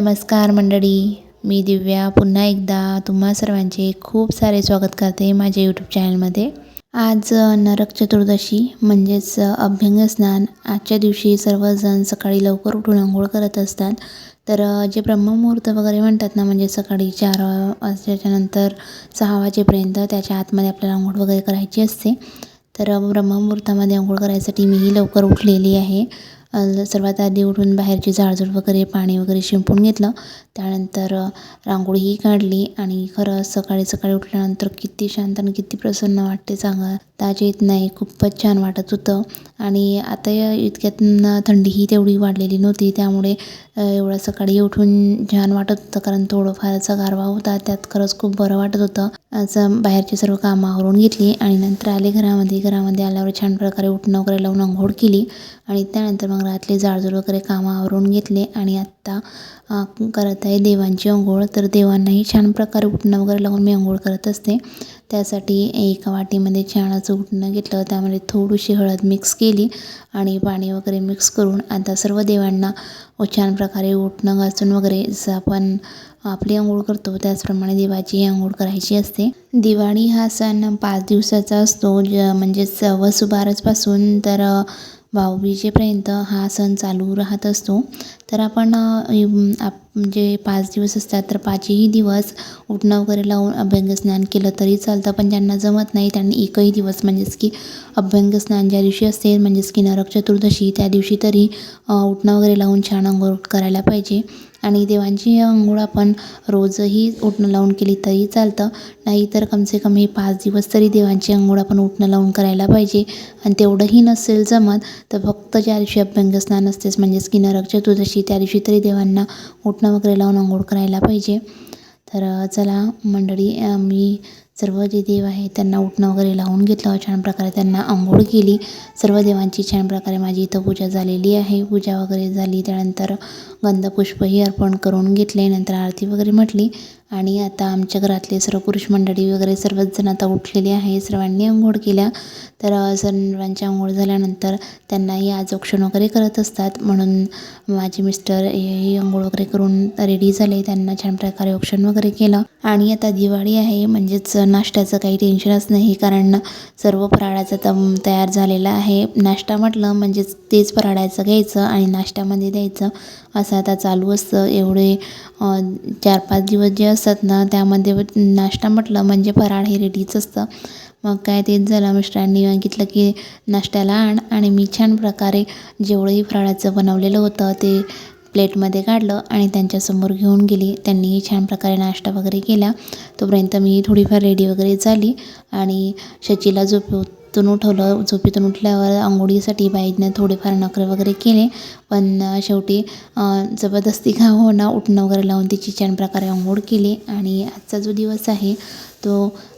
नमस्कार मंडळी मी दिव्या पुन्हा एकदा तुम्हा सर्वांचे खूप सारे स्वागत करते माझ्या यूट्यूब चॅनलमध्ये आज नरक चतुर्दशी म्हणजेच अभ्यंग स्नान. आजच्या दिवशी सर्वजण सकाळी लवकर उठून आंघोळ करत असतात. तर जे ब्रह्ममुहूर्त वगैरे म्हणतात ना म्हणजे सकाळी चार वाजल्याच्या नंतर सहा वाजेपर्यंत त्याच्या आतमध्ये आपल्याला आंघोळ वगैरे करायची असते. तर ब्रह्ममुहूर्तामध्ये आंघोळ करायसाठी मीही लवकर उठलेली आहे. सर्वात आधी उठून बाहेरची झाडझुड वगैरे पाणी वगैरे शिंपून घेतलं. त्यानंतर रांगोळीही काढली. आणि खरं सकाळी सकाळी उठल्यानंतर किती शांत आणि किती प्रसन्न वाटते सांगा. ताज येत नाही खूपच छान वाटत होतं. आणि आता या इतक्यात थंडीही तेवढी वाढलेली नव्हती. त्यामुळे एवढं सकाळी उठून छान वाटत होतं कारण थोडंफार असा गारवा होता त्यात खरंच खूप बरं वाटत होतं. असं बाहेरची सर्व कामं आवरून घेतली आणि नंतर आले घरामध्ये. घरामध्ये आल्यावर छान प्रकारे उठणं वगैरे लावून अंघोळ केली आणि त्यानंतर मग रात्री जाळजूळ वगैरे कामं आवरून घेतले आणि आत्ता करत आहे देवांची अंघोळ तर देवांनाही छान प्रकारे उठणं वगैरे लावून मी अंघोळ करत असते. त्यासाठी एका वाटीमध्ये छान उठणं घेतलं. त्यामध्ये थोडीशी हळद मिक्स केली आणि पाणी वगैरे मिक्स करून आता सर्व देवांना छान प्रकारे उठणं घासून वगैरे जसं आपण आपली आंघोळ करतो त्याचप्रमाणे देवाची आंघोळ करायची असते. दिवाळी हा सण पाच दिवसाचा असतो. ज म्हणजेच वसुबारसपासून तर भाऊबीजेपर्यंत हा सण चालू राहत असतो. तर आपण आप म्हणजे पाच दिवस असतात तर पाचही दिवस उठणं वगैरे लावून अभ्यंगस्नान केलं तरी चालतं. पण ज्यांना जमत नाही त्यांनी एकही दिवस म्हणजेच की अभ्यंगस्नान ज्या दिवशी असते म्हणजेच की नरक चतुर्दशी त्या दिवशी तरी उठणं वगैरे लावून छान अंघोळ करायला पाहिजे. आणि देवांची अंघोळ आपण रोजही उठणं लावून केली तरी चालतं. नाहीतर कमसे कम हे पाच दिवस तरी देवांची अंघोळ आपण उठणं लावून करायला पाहिजे. आणि तेवढंही नसेल जमत तर फक्त ज्या दिवशी अभ्यंग स्नान असतेच म्हणजेच की नरक चतुर्दशी त्या दिवशी तरी देवांना उठणं वगैरे लावून अंघोळ करायला पाहिजे. तर चला मंडळी मी सर्व जे देव आहे त्यांना उठणं वगैरे लावून घेतलं. छान प्रकारे त्यांना आंघोळ केली. सर्व देवांची छान प्रकारे माझी इथं पूजा झालेली आहे. पूजा वगैरे झाली त्यानंतर गंधपुष्पही अर्पण करून घेतले. नंतर आरती वगैरे म्हटली. आणि आता आमच्या घरातले सर्व पुरुष मंडळी वगैरे सर्वच जण आता उठलेले आहे. सर्वांनी आंघोळ केल्या. तर सर्वांची आंघोळ झाल्यानंतर त्यांनाही आजोक्षण वगैरे करत असतात. म्हणून माझे मिस्टर हेही आंघोळ वगैरे करून रेडी झाले. त्यांना छान प्रकारे औक्षण वगैरे केलं. आणि आता दिवाळी आहे. म्हणजेच नाश्त्याचं काही टेन्शनच नाही. कारण सर्व फराळाचं आता तयार झालेलं आहे. नाश्ता म्हटलं म्हणजेच तेच फराळाचं घ्यायचं आणि नाश्त्यामध्ये द्यायचं. असं आता चालू असतं. एवढे चार पाच दिवस जे असतात ना त्यामध्ये नाश्ता म्हटलं म्हणजे फराळ हे रेडीच असतं. मग काय तेच झालं मिस्टरांनी सांगितलं की नाश्त्याला आण आणि मी छान प्रकारे जेवढंही फराळाचं बनवलेलं होतं ते प्लेटमध्ये काढलं आणि त्यांच्यासमोर घेऊन गेली. त्यांनीही छान प्रकारे नाश्ता वगैरे केला. तोपर्यंत मी थोडीफार रेडी वगैरे झाली आणि शचीला झोपेतून उठवलं झोपेतून उठल्यावर आंघोळीसाठी बाईनं थोडेफार नखरे वगैरे केले. पण शेवटी जबरदस्ती का होईना उठणं वगैरे लावून तिची छान प्रकारे आंघोळ केली. आणि आजचा जो दिवस आहे तो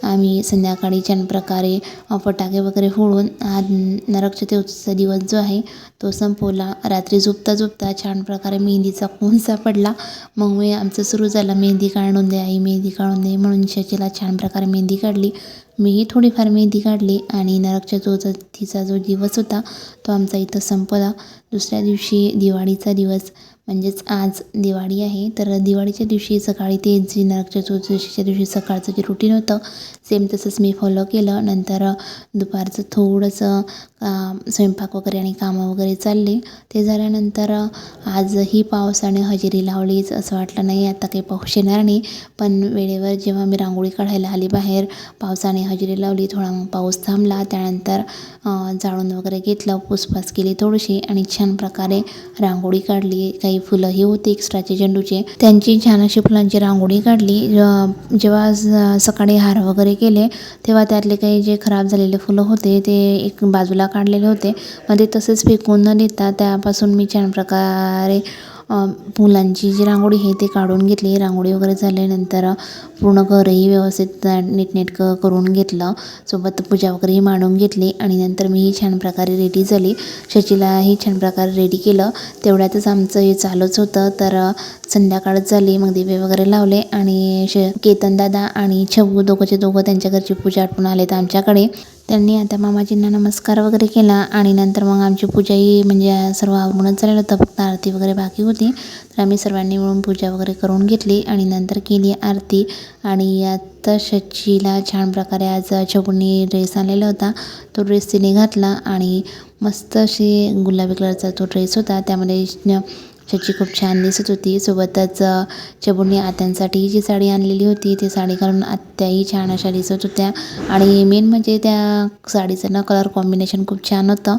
आम्ही संध्याकाळी छान प्रकारे फटाके वगैरे फोडून हा नरक चतुर्थीचा दिवस जो आहे तो संपवला. रात्री झोपता झोपता छान प्रकारे मेहंदीचा कोण सापडला. मग मी आमचं सुरू झालं मेहंदी काढून दे आई मेहंदी काढून दे म्हणून शचीला छान प्रकारे मेहंदी काढली. मीही थोडीफार मेहंदी काढली आणि नरक चतुर्थीचा जो दिवस होता तो आमचा इथं संपला. दुसऱ्या दिवशी दिवाळीचा दिवस म्हणजेच आज दिवाळी आहे. तर दिवाळीच्या दिवशी सकाळी ते जे नरक चतुर्दशीच्या दिवशी सकाळचं जे रुटीन होतं सेम तसंच मी फॉलो केलं. नंतर दुपारचं थोडंसं स्वयंपाक वगैरे आणि कामं वगैरे चालले. ते झाल्यानंतर आजही पावसाने हजेरी लावलीच असं वाटलं नाही. आता काही पाऊस येणार नाही. पण वेळेवर जेव्हा मी रांगोळी काढायला आली बाहेर पावसाने हजेरी लावली. थोडा मग पाऊस थांबला. त्यानंतर जाळून वगैरे घेतलं. पुसपास केली थोडीशी आणि छान प्रकारे रांगोळी काढली. काही फुलंही होती एक्स्ट्राचे झेंडूचे. त्यांची छान अशी फुलांची रांगोळी काढली. जेव्हा सकाळी हार वगैरे केले तेव्हा त्यातले काही जे खराब झालेले फुलं होते ते एक बाजूला काढलेले होते. मग ते तसेच फेकून न देता त्यापासून मी छान प्रकारे फुलांची जी रांगोळी आहे ते काढून घेतली. रांगोळी वगैरे झाल्यानंतर पूर्ण घरही व्यवस्थित नीटनेटकं करून घेतलं. सोबत पूजा वगैरेही मांडून घेतली आणि नंतर मीही छान प्रकारे रेडी झाली. शचीलाही छान प्रकारे रेडी केलं. तेवढ्यातच आमचं हे चालूच होतं. तर संध्याकाळच झाली. मग दिवे वगैरे लावले आणि श केतन दादा आणि छबू दोघंचे दोघं त्यांच्या घरची पूजा आटपून आले तर आमच्याकडे. त्यांनी आता मामाजींना नमस्कार वगैरे केला आणि नंतर मग आमची पूजाही म्हणजे सर्व आवरूनच झालेलं होतं. फक्त आरती वगैरे बाकी होती. तर आम्ही सर्वांनी मिळून पूजा वगैरे करून घेतली आणि नंतर केली आरती. आणि आता शचीला छान प्रकारे आज छकुनी ड्रेस आलेला होता. तो ड्रेस तिने घातला आणि मस्त अशी गुलाबी कलरचा तो ड्रेस होता. त्यामध्ये ज्याची खूप छान दिसत होती. सोबतच अ, चबुनी आत्यांसाठी जी साडी आणलेली होती ती साडी घालून आत्याही छान अशा दिसत होत्या. आणि मेन म्हणजे त्या साडीचं ना कलर कॉम्बिनेशन खूप छान होतं.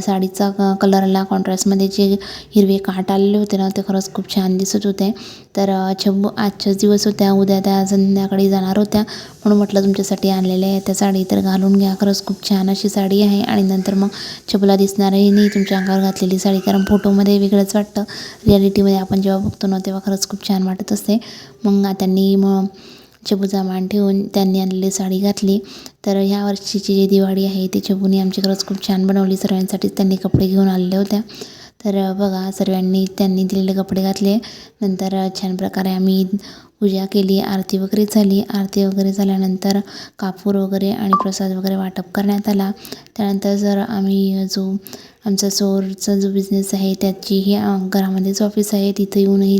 साडीचा क कलरला कॉन्ट्रास्टमध्ये जे हिरवे काट आलेले होते ना ते खरंच खूप छान दिसत होते. तर छबू आजच्याच दिवस होत्या. उद्या त्या संध्याकाळी जाणार होत्या. म्हणून म्हटलं तुमच्यासाठी आणलेले आहे. त्या साडी तर घालून घ्या. खरंच खूप छान अशी साडी आहे. आणि नंतर मग छबूला दिसणारही नाही तुमच्या अंगावर घातलेली साडी. कारण फोटोमध्ये वेगळंच वाटतं. रियालिटीमध्ये आपण जेव्हा बघतो ना तेव्हा खरंच खूप छान वाटत असते. मग त्यांनी मग चबूचा मान ठेवून त्यांनी आणलेली साडी घातली. तर ह्या वर्षीची जी दिवाळी आहे ती चबूने आमची खरंच खूप छान बनवली. सर्वांसाठीच त्यांनी कपडे घेऊन आलेल्या होत्या. तर बघा सर्वांनी त्यांनी दिलेले कपडे घातले. नंतर छान प्रकारे आम्ही पूजा केली आरती वगैरे झाली. आरती वगैरे झाल्यानंतर कापूर वगैरे आणि प्रसाद वगैरे वाटप करण्यात आला. त्यानंतर जर आम्ही जो आमचा सोरचा जो बिझनेस आहे त्याचीही अ, घरामध्येच ऑफिस आहे तिथं येऊनही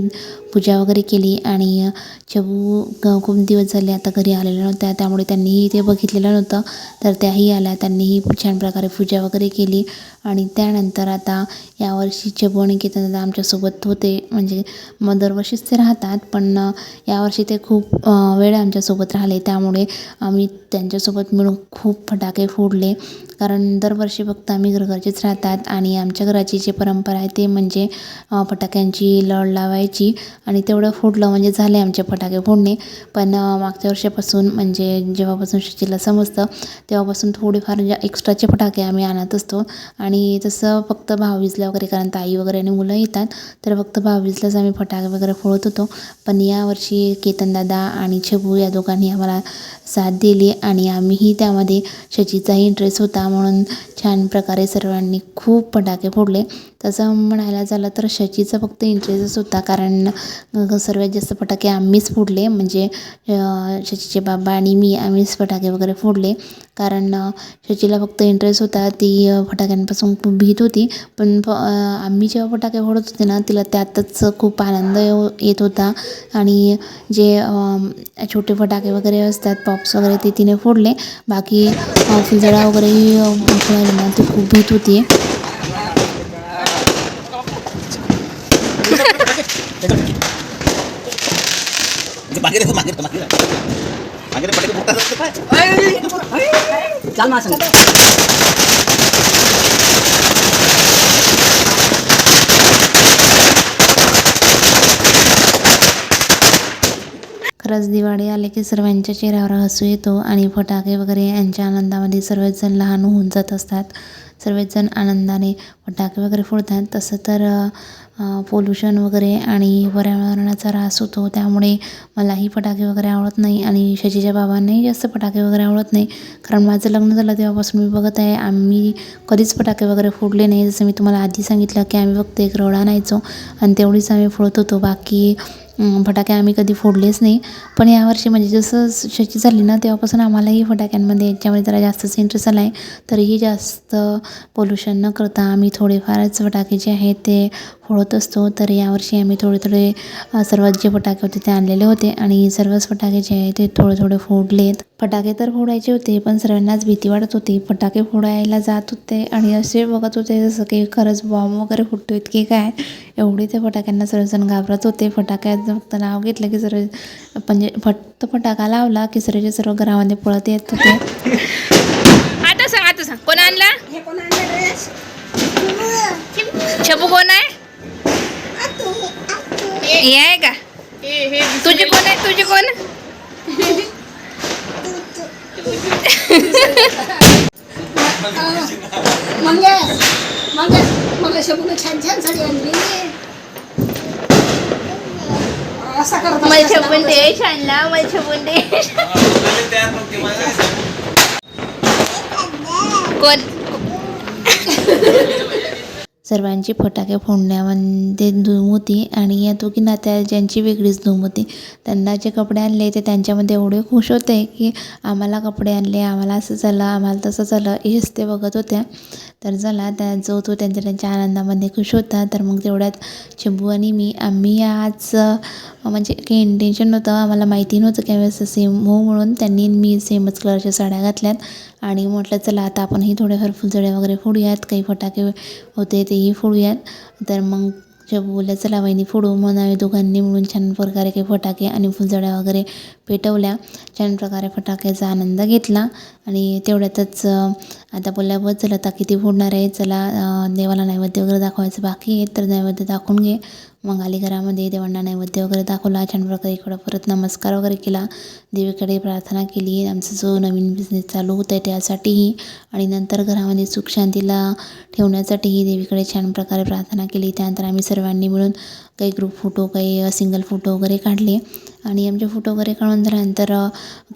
पूजा वगैरे केली आणि चबू ग- खूप दिवस झाले आता घरी आलेल्या नव्हत्या त्यामुळे त्यांनीही ते बघितलेलं नव्हतं. तर त्याही आल्या त्यांनीही छान प्रकारे पूजा वगैरे केली. आणि त्यानंतर आता यावर्षी चबू केतन दादा आमच्यासोबत होते. म्हणजे मग दरवर्षीच ते राहतात पण यावर्षी ते खूप वेळ आमच्यासोबत राहिले. त्यामुळे आम्ही त्यांच्यासोबत मिळून खूप फटाके फोडले. कारण दरवर्षी फक्त आम्ही घरघरचेच राहतात आणि आमच्या घराची जी परंपरा आहे ते म्हणजे फटाक्यांची लढ लावायची आणि तेवढं फोडलं म्हणजे झाले आमचे फटाके फोडणे. पण मागच्या वर्षापासून म्हणजे जेव्हापासून शचीला समजतं तेव्हापासून थोडेफार जे म्हणजे एक्स्ट्राचे फटाके आम्ही आणत असतो आणि आणि तसं फक्त भाऊबीजला वगैरे कारण ताई वगैरे आणि मुलं येतात तर फक्त भाऊबीजलाच आम्ही फटाके वगैरे फोडत होतो. पण यावर्षी केतनदादा आणि छबू या दोघांनी आम्हाला साथ दिली आणि आम्हीही त्यामध्ये शचीचाही इंटरेस्ट होता म्हणून छान प्रकारे सर्वांनी खूप फटाके फोडले. तसं म्हणायला झालं तर शचीचा फक्त इंटरेस्टच होता कारण सर्वात जास्त फटाके आम्हीच फोडले. म्हणजे शचीचे बाबा आणि मी आम्हीच फटाके वगैरे फोडले. कारण शचीला फक्त इंटरेस्ट होता ती फटाक्यांपासून खूप भीत होती पण फ आम्ही जेव्हा फटाके फोडत होते ना तिला त्यातच खूप आनंद येव येत होता आणि जे छोटे फटाके वगैरे असतात पॉप्स वगैरे ते तिने फोडले बाकी फुलझडा वगैरेही फोडायला ना ती खूप भीत होती मागे रे मागे रे, मागे रे. मागे रे, पटाके फुटतात असते काय चाल मला सांग खरंच दिवाळी आले की सर्वांच्या चेहऱ्यावर हसू येतो आणि फटाके वगैरे यांच्या आनंदामध्ये सर्वजण लहान होऊन जात असतात. सर्वजण आनंदाने फटाके वगैरे फोडतात. तसं तर पोल्युशन वगैरे आणि पर्यावरणाचा ऱ्हास होतो. त्यामुळे मलाही फटाके वगैरे आवडत नाही आणि शशीच्या बाबांनाही जास्त फटाके वगैरे आवडत नाही. कारण माझं लग्न झालं तेव्हापासून मी बघत आहे. आम्ही कधीच फटाके वगैरे फोडले नाही. जसं मी तुम्हाला आधी सांगितलं की आम्ही फक्त एक रोड न्यायचो आणि तेवढीच आम्ही फोडत होतो. बाकी फटाके आम्ही कधी फोडलेच नाही. पण यावर्षी म्हणजे जसं शेती झाली ना तेव्हापासून आम्हालाही फटाक्यांमध्ये याच्यामध्ये जरा जास्तच इंटरेस्ट आला आहे तरीही जास्त पोल्युशन न करता आम्ही थोडेफारच फटाके जे आहेत ते फोडत असतो. तर यावर्षी आम्ही थोडे थोडे सर्वात जे फटाके होते ते आणलेले होते. आणि सर्वच फटाके जे आहे ते थोडे थोडे फोडलेत. फटाके तर फोडायचे होते पण सर्वांनाच भीती वाटत होती. फटाके फोडायला जात होते आणि असे बघत होते जसं की खरंच बॉम्ब वगैरे फुटतोय की काय? एवढे त्या फटाक्यांना सर्वजण घाबरत होते. फटाक्याचं फक्त नाव घेतलं की सर्व म्हणजे फक्त फटाका लावला की सर्वचे सर्व घरामध्ये पळत येत होते. आता सांग आता सांग. कोण आणला? हे कोण आहे? हे आहे का? तुझी कोण आहे? तुझी कोण? मंगेश मंगेश मंगेश शबून छान छान साडी आणली असा करत मला छपून देश आणला मला छपून देश कोण सर्वांची फटाके फोडण्यामध्ये धूम होती आणि या दोघी नात्या ज्यांची वेगळीच धूम होती त्यांना जे कपडे आणले ते त्यांच्यामध्ये एवढे खुश होते की आम्हाला कपडे आणले आम्हाला असं झालं आम्हाला तसं झालं हेच ते बघत होत्या. तर चला त्या जो तो त्यांच्या त्यांच्या आनंदामध्ये खुश होता तर मग तेवढ्यात शंभू आणि मी आम्ही आज म्हणजे काही इंटेन्शन नव्हतं आम्हाला माहिती नव्हतं की आम्ही सेम हो म्हणून त्यांनी मी सेमच कलरच्या साड्या घातल्यात. आणि म्हटलं चला आता आपणही थोडेफार फुलझडे वगैरे फोडूयात काही फटाके होते तेही फोडूयात. तर मग शंभू बोलल्या चला वहिनी फोडू म्हणून आम्ही दोघांनी मिळून छान प्रकारे काही फटाके आणि फुलझड्या वगैरे पेटवल्या. छान प्रकारे फटाक्याचा आनंद घेतला आणि तेवढ्यातच आता बोलल्या बस चला आता किती फोडणार आहे. चला देवाला नैवेद्य वगैरे दाखवायचं बाकी आहे तर नैवेद्य दाखवून घे. मग आली घरामध्ये देवांना नैवेद्य वगैरे दाखवला. छान प्रकारे इकडं परत नमस्कार वगैरे केला. देवीकडे प्रार्थना केली. आमचा जो नवीन बिझनेस चालू होत आहे त्यासाठीही आणि नंतर घरामध्ये सुख शांतीला ठेवण्यासाठीही देवीकडे छान प्रकारे प्रार्थना केली. त्यानंतर आम्ही सर्वांनी मिळून काही ग्रुप फोटो काही सिंगल फोटो वगैरे काढले. आणि आमचे फोटो वगैरे काढून झाल्यानंतर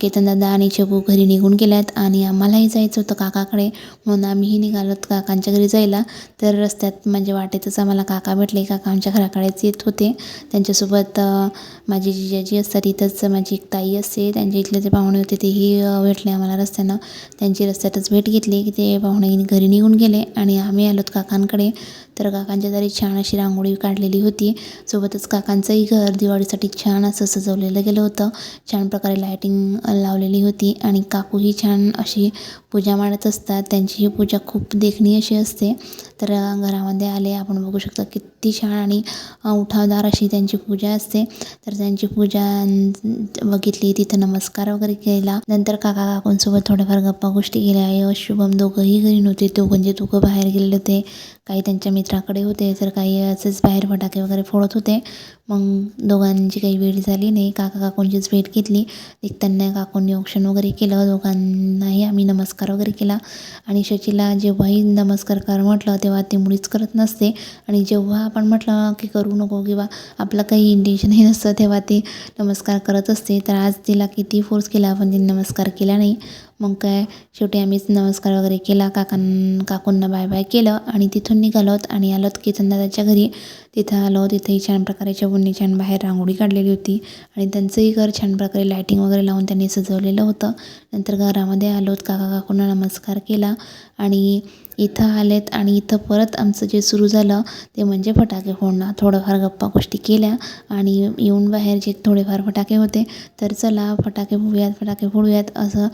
केतनदादा आणि चबू घरी निघून गेल्यात. आणि आम्हालाही जायचं होतं काकाकडे. म्हणून आम्हीही निघालोत काकांच्या घरी जायला. तर रस्त्यात म्हणजे वाटेतच आम्हाला काका भेटले. काका आमच्या घराकडेच येत होते. त्यांच्यासोबत माझी जिजाजी असतात. इथंच माझी एक ताई असते. त्यांच्या इथले जे पाहुणे होते तेही भेटले आम्हाला रस्त्यानं. त्यांची रस्त्यातच भेट घेतली. की ते पाहुणे घरी निघून गेले. आणि आम्ही आलोत काकांकडे. तर काकांच्या दारी छान अशी रांगोळी काढलेली होती. सोबतच काकांचंही घर दिवाळीसाठी छान असं सजवलेलं गेलं होतं. छान प्रकारे लायटिंग लावलेली होती आणि काकूही छान अशी पूजा मांडत असतात. त्यांची ही पूजा खूप देखणी अशी असते. तर घरामध्ये आले आपण बघू शकता की छान आणि उठावदार अशी त्यांची पूजा असते. तर त्यांची पूजा बघितली तिथं नमस्कार वगैरे केला. नंतर काका काकूंसोबत थोड्याफार गप्पा गोष्टी केल्या. यश शुभम दोघंही घरी नव्हते. तो म्हणजे दोघं बाहेर गेलेले होते. काही त्यांच्या मित्राकडे होते. तर काही असेच बाहेर फटाके वगैरे फोडत होते. मग दोघांची काही वेळ झाली नाही. काका काकूंचीच भेट घेतली. निघताना काकूंनी औक्षण वगैरे केलं. दोघांनाही आम्ही नमस्कार वगैरे केला. आणि शचीला जेव्हाही नमस्कार कर म्हटलं तेव्हा ती मुळीच करत नसते. आणि जेव्हा आपण म्हटलं की करू नको किंवा आपलं काही इंटेन्शनही नसतं तेव्हा ती नमस्कार करत असते. तर आज तिला किती फोर्स केला पण तिने नमस्कार केला नाही. मग काय शेवटी आम्हीच नमस्कार वगैरे केला. काकां काकूंना बाय बाय केलं आणि तिथून निघालोत आणि आलोत केतनदादाच्या घरी. तिथं आलो तिथेही छान प्रकारे चबूंनी छान बाहेर रांगोळी काढलेली होती आणि त्यांचंही घर छान प्रकारे लायटिंग वगैरे लावून त्यांनी सजवलेलं होतं. नंतर घरामध्ये आलोत काका काकूंना नमस्कार केला आणि इथं आलेत आणि इथं परत आमचं जे सुरू झालं ते म्हणजे फटाके फोडणं. थोडंफार गप्पा गोष्टी केल्या आणि येऊन बाहेर जे थोडेफार फटाके होते तर चला फटाके फोडूयात फटाके फोडूयात असं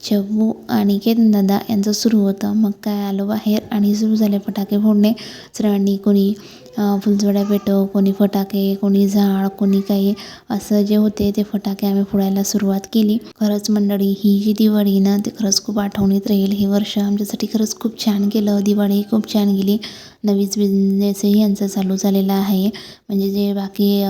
चबू आणि केतनदादा यांचं सुरू होतं. मग काय आलो बाहेर आणि सुरू झाले फटाके फोडणे. सर्वांनी कोणी फुलझड्या पेटव कोणी फटाके कोणी झाड कोणी काही. असं जे होते ते फटाके आम्ही फोडायला सुरुवात केली. खरंच मंडळी ही जी दिवाळी ना ते खरंच खूप आठवणीत राहील. हे वर्ष आमच्यासाठी खरंच खूप छान गेलं दिवाळी खूप छान गेली. नवीच बिझनेसही यांचा चालू झालेला आहे. म्हणजे जे बाकी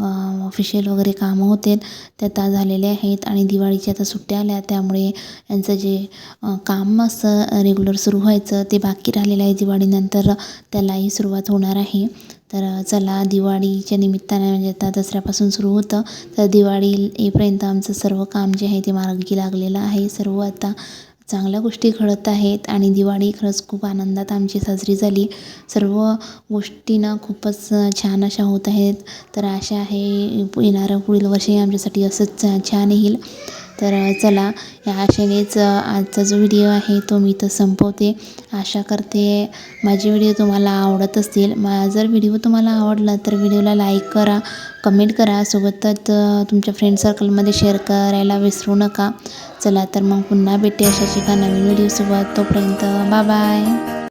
ऑफिशियल वगैरे कामं होते ते आता झालेले आहेत. आणि दिवाळीच्या आता सुट्ट्या आल्या त्यामुळे यांचं जे काम असं रेग्युलर सुरू व्हायचं ते बाकी राहिलेलं आहे. दिवाळीनंतर त्यालाही सुरुवात होणार आहे. तर चला दिवाळीच्या निमित्ताने म्हणजे आता दसऱ्यापासून सुरू होतं. तर दिवाळी येईपर्यंत आमचं सर्व काम जे आहे ते मार्गी लागलेलं आहे. सर्व आता चांगल्या गोष्टी घडत आहेत आणि दिवाळी खरंच खूप आनंदात आमची साजरी झाली. सर्व गोष्टींना खूपच छान अशा होत आहेत. तर आशा आहे येणारं पुढील वर्षही आमच्यासाठी असंच छान येईल. तर चला या आशेनेच आजचा जो व्हिडिओ आहे तो मी इथं संपवते. आशा करते माझे व्हिडिओ तुम्हाला आवडत असतील. मा जर व्हिडिओ तुम्हाला आवडला तर व्हिडिओला लाईक करा कमेंट करा. सोबतच तुमच्या फ्रेंड सर्कलमध्ये शेअर करायला विसरू नका. चला तर मग पुन्हा भेटते अशाच एका नवीन व्हिडिओसोबत. तोपर्यंत बाय बाय